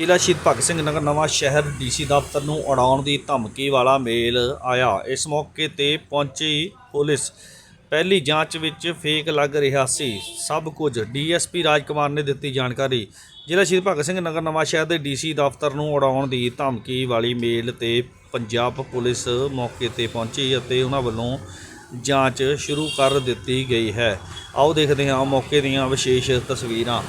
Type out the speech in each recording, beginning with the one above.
ਜ਼ਿਲ੍ਹਾ ਸ਼ਹੀਦ ਭਗਤ ਸਿੰਘ ਨਗਰ ਨਵਾਂ ਸ਼ਹਿਰ ਡੀਸੀ ਦਫ਼ਤਰ ਨੂੰ ਉਡਾਉਣ ਦੀ ਧਮਕੀ ਵਾਲਾ ਮੇਲ ਆਇਆ। ਇਸ ਮੌਕੇ ਤੇ ਪਹੁੰਚੀ ਪੁਲਿਸ ਪਹਿਲੀ ਜਾਂਚ ਵਿੱਚ ਫੇਕ ਲੱਗ ਰਿਹਾ ਸੀ। ਸਭ ਕੁਝ ਡੀਐਸਪੀ ਰਾਜਕੁਮਾਰ ਨੇ ਦਿੱਤੀ ਜਾਣਕਾਰੀ। ਜ਼ਿਲ੍ਹਾ ਸ਼ਹੀਦ ਭਗਤ ਸਿੰਘ ਨਗਰ ਨਵਾਂ ਸ਼ਹਿਰ ਦੇ ਡੀਸੀ ਦਫ਼ਤਰ ਨੂੰ ਉਡਾਉਣ ਦੀ ਧਮਕੀ ਵਾਲੀ ਮੇਲ ਤੇ ਪੰਜਾਬ ਪੁਲਿਸ ਮੌਕੇ ਤੇ ਪਹੁੰਚੀ ਅਤੇ ਉਹਨਾਂ ਵੱਲੋਂ ਜਾਂਚ ਸ਼ੁਰੂ ਕਰ ਦਿੱਤੀ ਗਈ ਹੈ। ਆਓ ਦੇਖਦੇ ਹਾਂ ਮੌਕੇ ਦੀਆਂ ਵਿਸ਼ੇਸ਼ ਤਸਵੀਰਾਂ।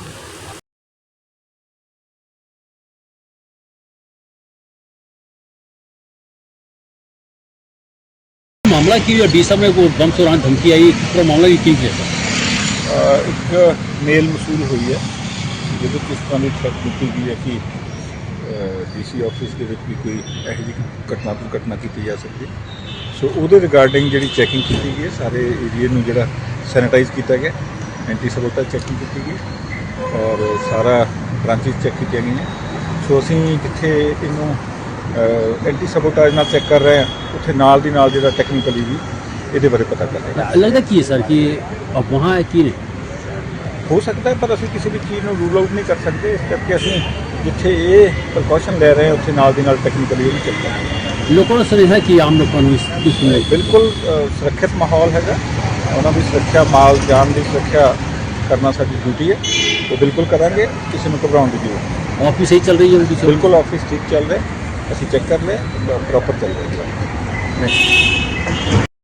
मामला की डी समय को बम से दौरान धमकी आई पूरा मामला की की है ਅ, ਇੱਕ ਮੇਲ ਮਸੂਲ ਹੋਈ ਹੈ ਜਿਹਦੇ ਵਿੱਚ ਇਸ ਤਰ੍ਹਾਂ ਦੀ ਸ਼ੱਕ ਕੀਤੀ ਗਈ ਹੈ ਕਿ ਡੀਸੀ ਆਫਿਸ ਦੇ ਵਿੱਚ ਵੀ ਕੋਈ ਇਹੋ ਜਿਹੀ ਘਟਨਾ ਦੁਰਘਟਨਾ ਕੀਤੀ ਜਾ ਸਕਦੀ ਹੈ। ਸੋ ਉਹਦੇ ਰਿਗਾਰਡਿੰਗ ਜਿਹੜੀ ਚੈਕਿੰਗ ਕੀਤੀ ਗਈ ਹੈ ਸਾਰੇ ਏਰੀਏ ਨੂੰ ਜਿਹੜਾ ਸੈਨੀਟਾਈਜ਼ ਕੀਤਾ ਗਿਆ ਐਂਟੀ ਸਬੋਟਾ ਚੈਕਿੰਗ ਕੀਤੀ ਗਈ ਔਰ ਸਾਰਾ ਬ੍ਰਾਂਚਿਸ ਚੈੱਕ ਕੀਤੀਆਂ ਗਈਆਂ ਸੋ ਅਸੀਂ ਜਿੱਥੇ ਇਹਨੂੰ ਐਂਟੀ ਸਬੋਟਾਜ ਨਾਲ ਚੈੱਕ ਕਰ ਰਹੇ ਆ ਉੱਥੇ ਨਾਲ ਦੀ ਨਾਲ ਜਿਹੜਾ ਟੈਕਨੀਕਲੀ ਵੀ ਇਹਦੇ ਬਾਰੇ ਪਤਾ ਕਰ ਰਹੇ ਲੱਗਦਾ ਕੀ ਹੈ ਸਰ ਕਿ ਅਬ ਵਹਾਂ ਹੈ ਕੀ ਨਹੀਂ ਹੋ ਸਕਦਾ ਪਰ ਅਸੀਂ ਕਿਸੇ ਵੀ ਚੀਜ਼ ਨੂੰ ਰੂਲ ਆਊਟ ਨਹੀਂ ਕਰ ਸਕਦੇ। ਇਸ ਕਰਕੇ ਅਸੀਂ ਜਿੱਥੇ ਇਹ ਪ੍ਰੀਕਾਸ਼ਨ ਲੈ ਰਹੇ ਹਾਂ ਉੱਥੇ ਨਾਲ ਦੀ ਨਾਲ ਟੈਕਨੀਕਲੀ ਵੀ ਚੱਲਦਾ ਹੈ ਲੋਕਾਂ ਨੂੰ ਸੁਨੇਹਾ ਕਿ ਆਮ ਲੋਕਾਂ ਨੂੰ ਇਸ ਨੂੰ ਬਿਲਕੁਲ ਸੁਰੱਖਿਅਤ ਮਾਹੌਲ ਹੈਗਾ। ਉਹਨਾਂ ਦੀ ਸੁਰੱਖਿਆ ਮਾਲ ਜਾਨ ਦੀ ਸੁਰੱਖਿਆ ਕਰਨਾ ਸਾਡੀ ਡਿਊਟੀ ਹੈ। ਉਹ ਬਿਲਕੁਲ ਕਰਾਂਗੇ ਕਿਸੇ ਨੂੰ ਘਬਰਾਉਣ ਦੀ ਜ਼ਰੂਰਤ ਨਹੀਂ। ਆਫਿਸ ਸਹੀ ਚੱਲ ਰਹੀ ਹੈ ਬਿਲਕੁਲ ਆਫਿਸ ਠੀਕ ਚੱਲ ਰਿਹਾ ਅਸੀਂ ਚੈੱਕ ਕਰ ਲਿਆ ਪ੍ਰੋਪਰ ਚੱਲ ਰਿਹਾ ਹੈ